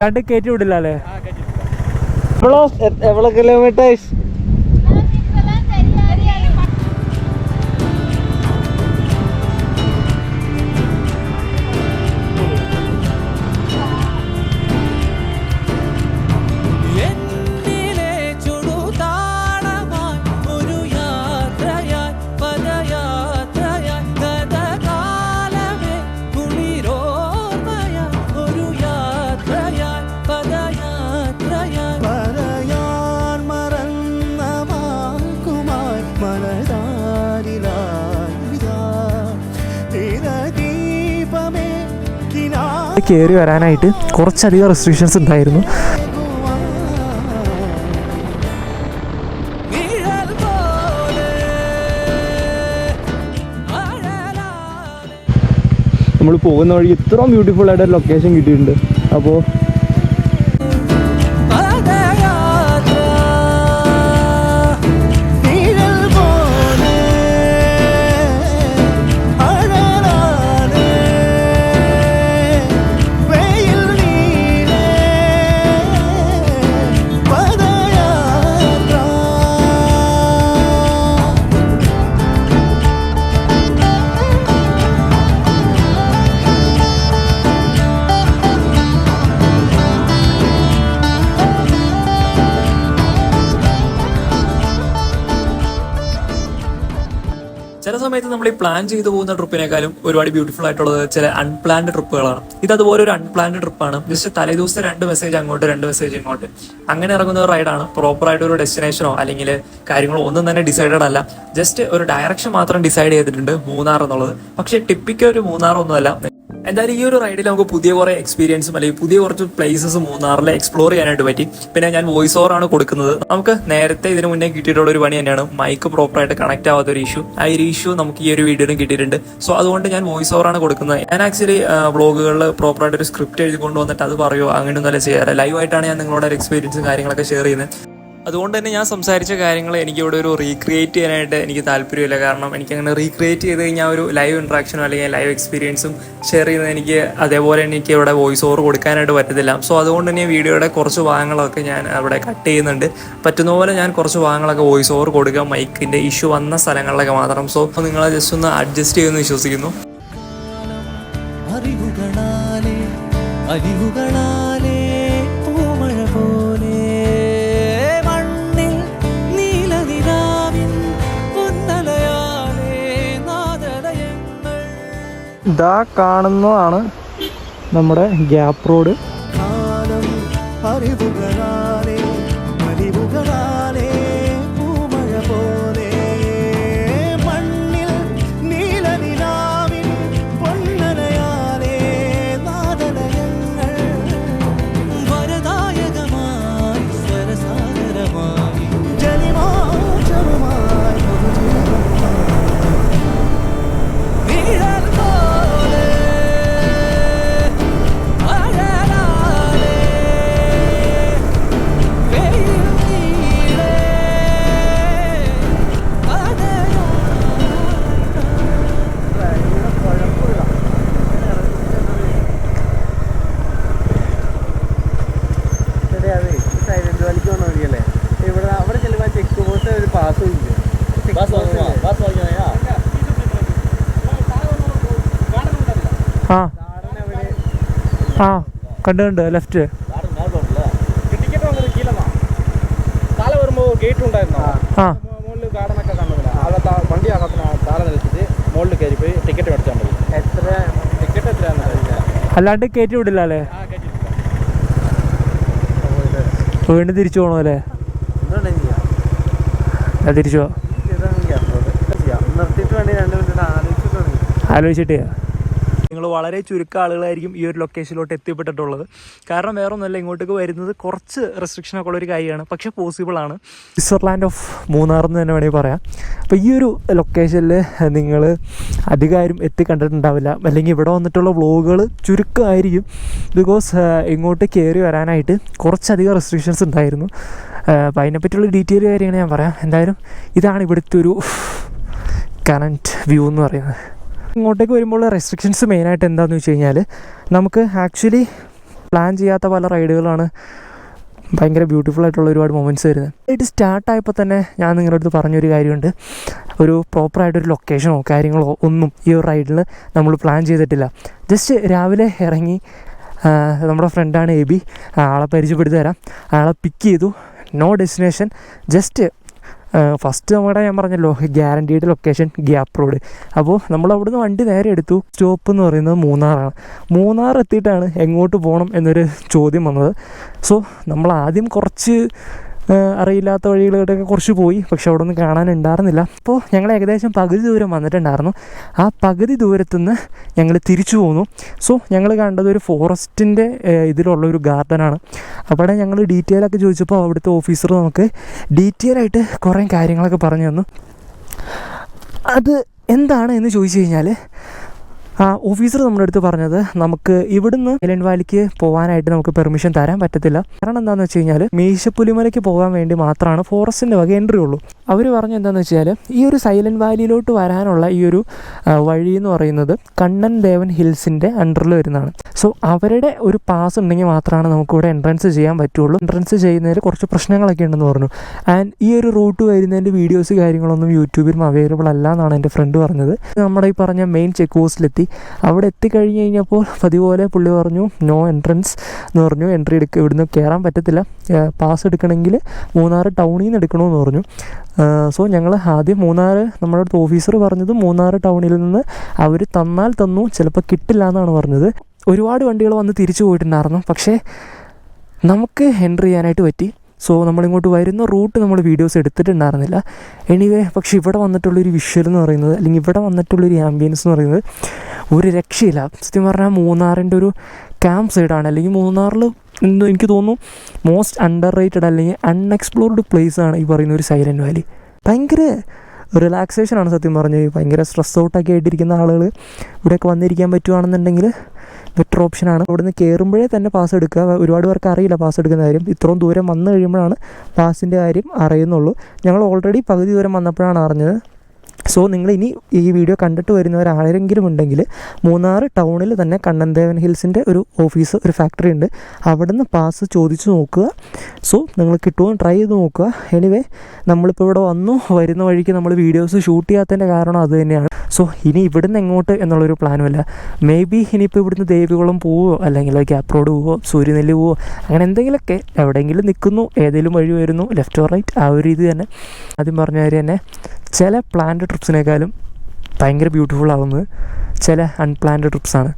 രണ്ട് കയറ്റി വിടില്ല അല്ലേ? എവ്വളോ എവ്വളോ കിലോമീറ്റേഴ്സ് കയറി വരാനായിട്ട് കുറച്ചധികം റെസ്ട്രിക്ഷൻസ് ഉണ്ടായിരുന്നു. നമ്മൾ പോകുന്ന വഴി ഇത്രയും ബ്യൂട്ടിഫുൾ ആയിട്ട് ലൊക്കേഷൻ കിട്ടിയിട്ടുണ്ട്. അപ്പോൾ സമയത്ത് നമ്മൾ ഈ പ്ലാൻ ചെയ്തു പോകുന്ന ട്രിപ്പിനേക്കാളും ഒരുപാട് ബ്യൂട്ടിഫുൾ ആയിട്ടുള്ളത് ചില അൺപ്ലാൻഡ് ട്രിപ്പുകളാണ് ഇത് അതുപോലെ ഒരു അൺപ്ലാൻഡ് ട്രിപ്പാണ് ജസ്റ്റ് തലേദിവസം രണ്ട് മെസ്സേജ് അങ്ങോട്ട് രണ്ട് മെസ്സേജ് ഇങ്ങോട്ട്. അങ്ങനെ ഇറങ്ങുന്ന ഒരു റൈഡാണ് പ്രോപ്പർ ആയിട്ട് ഒരു ഡെസ്റ്റിനേഷനോ അല്ലെങ്കിൽ കാര്യങ്ങളോ ഒന്നും തന്നെ ഡിസൈഡഡ് അല്ല. ജസ്റ്റ് ഒരു ഡയറക്ഷൻ മാത്രം ഡിസൈഡ് ചെയ്തിട്ടുണ്ട് മൂന്നാർ എന്നുള്ളത്. പക്ഷേ ടിപ്പിക്കൽ ഒരു മൂന്നാർ ഒന്നുമല്ല. എന്തായാലും ഈ ഒരു റൈഡിൽ നമുക്ക് പുതിയ കുറെ എക്സ്പീരിയൻസും അല്ലെങ്കിൽ പുതിയ കുറച്ച് പ്ലേസസ് മൂന്നാറിൽ എക്സ്പ്ലോർ ചെയ്യാനായിട്ട് പറ്റി. പിന്നെ ഞാൻ വോയിസ് ഓവർ ആണ് കൊടുക്കുന്നത്. നമുക്ക് നേരത്തെ ഇതിനു മുന്നേ കിട്ടിയിട്ടുള്ള ഒരു പണി തന്നെയാണ്. മൈക്ക് പ്രോപ്പർ ആയിട്ട് കണക്ട് ആവാത്ത ഒരു ഇഷ്യൂ ആ ഒരു ഇഷ്യൂ നമുക്ക് ഈ ഒരു വീഡിയോയിലും കിട്ടിയിട്ടുണ്ട്. സോ അതുകൊണ്ട് ഞാൻ വോയിസ് ഓവർ ആണ് കൊടുക്കുന്നത്. ഞാൻ ആക്ച്വലി വ്ളോഗുകളിൽ പ്രോപ്പർ ആയിട്ട് ഒരു സ്ക്രിപ്റ്റ് എഴുതി കൊണ്ടുവന്നിട്ട് അത് പറയുമോ അങ്ങനെയൊന്നും അല്ല ചെയ്യാറ്. ലൈവ് ആയിട്ടാണ് ഞാൻ നിങ്ങളോട് എക്സ്പീരിയൻസും കാര്യങ്ങളൊക്കെ ഷെയർ ചെയ്യുന്നത്. അതുകൊണ്ട് തന്നെ ഞാൻ സംസാരിച്ച കാര്യങ്ങൾ എനിക്ക് ഇവിടെ ഒരു റീക്രിയേറ്റ് ചെയ്യാനായിട്ട് എനിക്ക് താല്പര്യമില്ല. കാരണം എനിക്ക് അങ്ങനെ റീക്രിയേറ്റ് ചെയ്ത് കഴിഞ്ഞാൽ ഒരു ലൈവ് ഇൻട്രാക്ഷനോ അല്ലെങ്കിൽ ലൈവ് എക്സ്പീരിയൻസും ഷെയർ ചെയ്യുന്നത് എനിക്ക് അതേപോലെ എനിക്ക് ഇവിടെ വോയിസ് ഓവർ കൊടുക്കാനായിട്ട് പറ്റത്തില്ല. സോ അതുകൊണ്ട് തന്നെ വീഡിയോയുടെ കുറച്ച് ഭാഗങ്ങളൊക്കെ ഞാൻ അവിടെ കട്ട് ചെയ്യുന്നുണ്ട്. പറ്റുന്ന പോലെ ഞാൻ കുറച്ച് ഭാഗങ്ങളൊക്കെ വോയിസ് ഓവർ കൊടുക്കുക മൈക്കിന്റെ ഇഷ്യൂ വന്ന സ്ഥലങ്ങളിലൊക്കെ മാത്രം. സോ നിങ്ങൾ ജസ്റ്റ് ഒന്ന് അഡ്ജസ്റ്റ് ചെയ്യുമെന്ന് വിശ്വസിക്കുന്നു. അറിവുകളാലേ അലിവുകളാലെ ഇതാ കാണുന്നതാണ് നമ്മുടെ ഗ്യാപ്പ് റോഡ്. കാലം പാസ് ഇല്ല ആ. ആ. കണ്ട് കണ്ട് ലെഫ്റ്റ് ഗേറ്റ് ഉണ്ടായിരുന്നോ? ആ. മുകളിൽ ഗാർഡനൊക്കെ കാണുന്നില്ല? അകത്ത് വണ്ടി അകത്ത് താഴെ നിൽച്ചിട്ട് മുകളിൽ കയറി പോയി ടിക്കറ്റ് മേടിച്ചാൽ മതി. എത്ര? ടിക്കറ്റ് എത്രയാണെന്ന് അറിയില്ല. അല്ലാണ്ട് കയറ്റി വിടില്ല അല്ലേ? വീണ്ടും തിരിച്ചു പോകണോ അല്ലേ എന്തുകൊണ്ടും ചെയ്യാം ഞാൻ തിരിച്ചു പോവാം ആലോചിച്ചിട്ട് നിങ്ങൾ വളരെ ചുരുക്കം ആളുകളായിരിക്കും ഈ ഒരു ലൊക്കേഷനിലോട്ട് എത്തിപ്പെട്ടിട്ടുള്ളത്. കാരണം വേറെ ഒന്നുമല്ല ഇങ്ങോട്ടേക്ക് വരുന്നത് കുറച്ച് റെസ്ട്രിക്ഷൻ ഒക്കെ ഉള്ളൊരു കാര്യമാണ് പക്ഷേ പോസിബിൾ ആണ്. സ്വിറ്റ്സർലാൻഡ് ഓഫ് മൂന്നാർ എന്ന് തന്നെ വേണമെങ്കിൽ പറയാം. അപ്പോൾ ഈ ഒരു ലൊക്കേഷനിൽ നിങ്ങൾ അധികാരം എത്തി കണ്ടിട്ടുണ്ടാവില്ല അല്ലെങ്കിൽ ഇവിടെ വന്നിട്ടുള്ള വ്ളോഗുകൾ ചുരുക്കമായിരിക്കും. ബിക്കോസ് ഇങ്ങോട്ട് കയറി വരാനായിട്ട് കുറച്ചധികം റെസ്ട്രിക്ഷൻസ് ഉണ്ടായിരുന്നു. അപ്പോൾ അതിനെപ്പറ്റിയുള്ള ഡീറ്റെയിൽ കാര്യങ്ങൾ ഞാൻ പറയാം. എന്തായാലും ഇതാണ് ഇവിടുത്തെ ഒരു കറന്റ് വ്യൂ എന്ന് പറയുന്നത്. ഇങ്ങോട്ടേക്ക് വരുമ്പോൾ റെസ്ട്രിക്ഷൻസ് മെയിനായിട്ട് എന്താണെന്ന് വെച്ച് കഴിഞ്ഞാൽ നമുക്ക് ആക്ച്വലി പ്ലാൻ ചെയ്യാത്ത പല റൈഡുകളാണ് ഭയങ്കര ബ്യൂട്ടിഫുൾ ആയിട്ടുള്ള ഒരുപാട് മൊമെന്റ്സ് വരുന്നത്. ഇത് സ്റ്റാർട്ടായപ്പോൾ തന്നെ ഞാൻ നിങ്ങളുടെ അടുത്ത് പറഞ്ഞൊരു കാര്യമുണ്ട്. ഒരു പ്രോപ്പറായിട്ടൊരു ലൊക്കേഷനോ കാര്യങ്ങളോ ഒന്നും ഈ ഒരു റൈഡിൽ നമ്മൾ പ്ലാൻ ചെയ്തിട്ടില്ല. ജസ്റ്റ് രാവിലെ ഇറങ്ങി നമ്മുടെ ഫ്രണ്ടാണ് എബി. ആളെ പരിചയപ്പെടുത്തി തരാം. ആളെ പിക്ക് ചെയ്തു. നോ ഡെസ്റ്റിനേഷൻ ജസ്റ്റ് ഫസ്റ്റ് നമ്മുടെ ഞാൻ പറഞ്ഞല്ലോ ഗ്യാരണ്ടീഡ് ലൊക്കേഷൻ ഗ്യാപ്പ് റോഡ് അപ്പോൾ നമ്മൾ അവിടുന്ന് വണ്ടി നേരെ എടുത്തു. സ്റ്റോപ്പ് എന്ന് പറയുന്നത് മൂന്നാറാണ്. മൂന്നാർ എത്തിയിട്ടാണ് എങ്ങോട്ട് പോകണം എന്നൊരു ചോദ്യം വന്നത്. സോ നമ്മൾ ആദ്യം കുറച്ച് അറിയില്ലാത്ത വഴികളിലൂടെയൊക്കെ കുറച്ച് പോയി. പക്ഷെ അവിടെ ഒന്നും കാണാനുണ്ടായിരുന്നില്ല. അപ്പോൾ ഞങ്ങൾ ഏകദേശം പകുതി ദൂരം വന്നിട്ടുണ്ടായിരുന്നു. ആ പകുതി ദൂരത്തുനിന്ന് ഞങ്ങൾ തിരിച്ചു പോന്നു. സോ ഞങ്ങൾ കണ്ടത് ഒരു ഫോറസ്റ്റിന്റെ ഇതിലുള്ള ഒരു ഗാർഡനാണ്. അവിടെ ഞങ്ങൾ ഡീറ്റെയിൽ ഒക്കെ ചോദിച്ചപ്പോൾ അവിടുത്തെ ഓഫീസർ നമുക്ക് ഡീറ്റെയിൽ ആയിട്ട് കുറേ കാര്യങ്ങളൊക്കെ പറഞ്ഞു തന്നു. അത് എന്താണ് എന്ന് ചോദിച്ചു കഴിഞ്ഞാൽ ഓഫീസർ നമ്മുടെ അടുത്ത് പറഞ്ഞത് നമുക്ക് ഇവിടുന്ന് ഐലൻഡ് വാലിക്ക് പോകാനായിട്ട് നമുക്ക് പെർമിഷൻ തരാൻ പറ്റത്തില്ല. കാരണം എന്താണെന്ന് വെച്ച് കഴിഞ്ഞാൽ മീശപ്പുലിമലയ്ക്ക് പോകാൻ വേണ്ടി മാത്രമാണ് ഫോറസ്റ്റിന്റെ വക എൻട്രി ഉള്ളൂ. അവർ പറഞ്ഞു എന്താണെന്ന് വെച്ചാൽ ഈ ഒരു സൈലന്റ് വാലിയിലോട്ട് വരാനുള്ള ഈ ഒരു വഴി എന്ന് പറയുന്നത് കണ്ണൻ ദേവൻ ഹിൽസിന്റെ അണ്ടറിൽ വരുന്നതാണ്. സോ അവരുടെ ഒരു പാസ് ഉണ്ടെങ്കിൽ മാത്രമാണ് നമുക്കിവിടെ എൻട്രൻസ് ചെയ്യാൻ പറ്റുള്ളൂ. എൻട്രൻസ് ചെയ്യുന്നതിൽ കുറച്ച് പ്രശ്നങ്ങളൊക്കെ ഉണ്ടെന്ന് പറഞ്ഞു. ആൻഡ് ഈ ഒരു റൂട്ട് വരുന്നതിന്റെ വീഡിയോസ് കാര്യങ്ങളൊന്നും യൂട്യൂബിലും അവൈലബിൾ അല്ല എന്നാണ് എന്റെ ഫ്രണ്ട് പറഞ്ഞത്. നമ്മുടെ ഈ പറഞ്ഞ മെയിൻ ചെക്ക് പോസ്റ്റിലെത്തി അവിടെ എത്തിക്കഴിഞ്ഞ് കഴിഞ്ഞപ്പോൾ പതിപോലെ പുള്ളി പറഞ്ഞു നോ എൻട്രൻസ് എന്ന് പറഞ്ഞു. എൻട്രി എടുക്കുക ഇവിടുന്ന് കയറാൻ പറ്റത്തില്ല. പാസ് എടുക്കണമെങ്കിൽ മൂന്നാർ ടൗണിൽ നിന്ന് എടുക്കണമെന്ന് പറഞ്ഞു. സോ ഞങ്ങൾ ആദ്യം മൂന്നാർ നമ്മുടെ അടുത്ത് ഓഫീസർ പറഞ്ഞത് മൂന്നാർ ടൗണിൽ നിന്ന് അവർ തന്നാൽ തന്നു ചിലപ്പോൾ കിട്ടില്ല എന്നാണ് പറഞ്ഞത്. ഒരുപാട് വണ്ടികൾ വന്ന് തിരിച്ചു പോയിട്ടുണ്ടായിരുന്നു. പക്ഷേ നമുക്ക് എൻട്രി ചെയ്യാനായിട്ട് പറ്റി. സോ നമ്മളിങ്ങോട്ട് വരുന്ന റൂട്ട് നമ്മൾ വീഡിയോസ് എടുത്തിട്ടുണ്ടായിരുന്നില്ല. എനിവേ പക്ഷേ ഇവിടെ വന്നിട്ടുള്ളൊരു വിഷ്വൽ എന്ന് പറയുന്നത് അല്ലെങ്കിൽ ഇവിടെ വന്നിട്ടുള്ളൊരു ആംബിയൻസ് എന്ന് പറയുന്നത് ഒരു രക്ഷയില്ല. സത്യം പറഞ്ഞാൽ മൂന്നാറിന്റെ ഒരു ക്യാമ്പ് സൈഡാണ് അല്ലെങ്കിൽ മൂന്നാറിൽ എന്ന് എനിക്ക് തോന്നുന്നു മോസ്റ്റ് അണ്ടർ റേറ്റഡ് അല്ലെങ്കിൽ അൺഎക്സ്പ്ലോർഡ് പ്ലേസ് ആണ് ഈ പറയുന്ന ഒരു സൈലന്റ് വാലി ഭയങ്കര റിലാക്സേഷനാണ് സത്യം പറഞ്ഞത് ഭയങ്കര സ്ട്രെസ് ഔട്ടൊക്കെ ആയിട്ടിരിക്കുന്ന ആളുകൾ ഇവിടെയൊക്കെ വന്നിരിക്കാൻ പറ്റുവാണെന്നുണ്ടെങ്കിൽ ബെറ്റർ ഓപ്ഷനാണ് അവിടെ നിന്ന് കയറുമ്പോഴേ തന്നെ പാസ് എടുക്കുക. ഒരുപാട് പേർക്ക് അറിയില്ല പാസ് എടുക്കുന്ന കാര്യം. ഇത്രയും ദൂരം വന്നു കഴിയുമ്പോഴാണ് പാസിന്റെ കാര്യം അറിയുന്നുള്ളൂ. ഞങ്ങൾ ഓൾറെഡി പകുതി ദൂരം വന്നപ്പോഴാണ് അറിഞ്ഞത്. സോ നിങ്ങൾ ഇനി ഈ വീഡിയോ കണ്ടിട്ട് വരുന്നവർ ആരെങ്കിലും ഉണ്ടെങ്കിൽ മൂന്നാർ ടൗണിൽ തന്നെ കണ്ണൻദേവൻ ഹിൽസിന്റെ ഒരു ഓഫീസ് ഒരു ഫാക്ടറി ഉണ്ട്. അവിടെ നിന്ന് പാസ് ചോദിച്ചു നോക്കുക. സോ നിങ്ങൾ കിട്ടുമോ ട്രൈ ചെയ്ത് നോക്കുക. എനിവേ നമ്മളിപ്പോൾ ഇവിടെ വന്നു. വരുന്ന വഴിക്ക് നമ്മൾ വീഡിയോസ് ഷൂട്ട് ചെയ്യാത്തതിന്റെ കാരണം അത് തന്നെയാണ്. സോ ഇനി ഇവിടുന്ന് എങ്ങോട്ട് എന്നുള്ളൊരു പ്ലാനുമല്ല മേ ബി ഇനിയിപ്പോൾ ഇവിടുന്ന് ദേവികുളം പോവോ അല്ലെങ്കിൽ ഗ്യാപ്പ് റോഡ് പോവോ സൂര്യനെല്ലി പോവോ അങ്ങനെ എന്തെങ്കിലുമൊക്കെ എവിടെയെങ്കിലും നിൽക്കുന്നു ഏതെങ്കിലും വഴി വരുന്നു ലെഫ്റ്റ് ഓർ റൈറ്റ് ആ ഒരു രീതി തന്നെ. ആദ്യം പറഞ്ഞ കാര്യം തന്നെ ചില പ്ലാൻഡ് ട്രിപ്സിനേക്കാളും ഭയങ്കര ബ്യൂട്ടിഫുൾ ആവുന്നത് ചില അൺപ്ലാൻഡ് ട്രിപ്സാണ്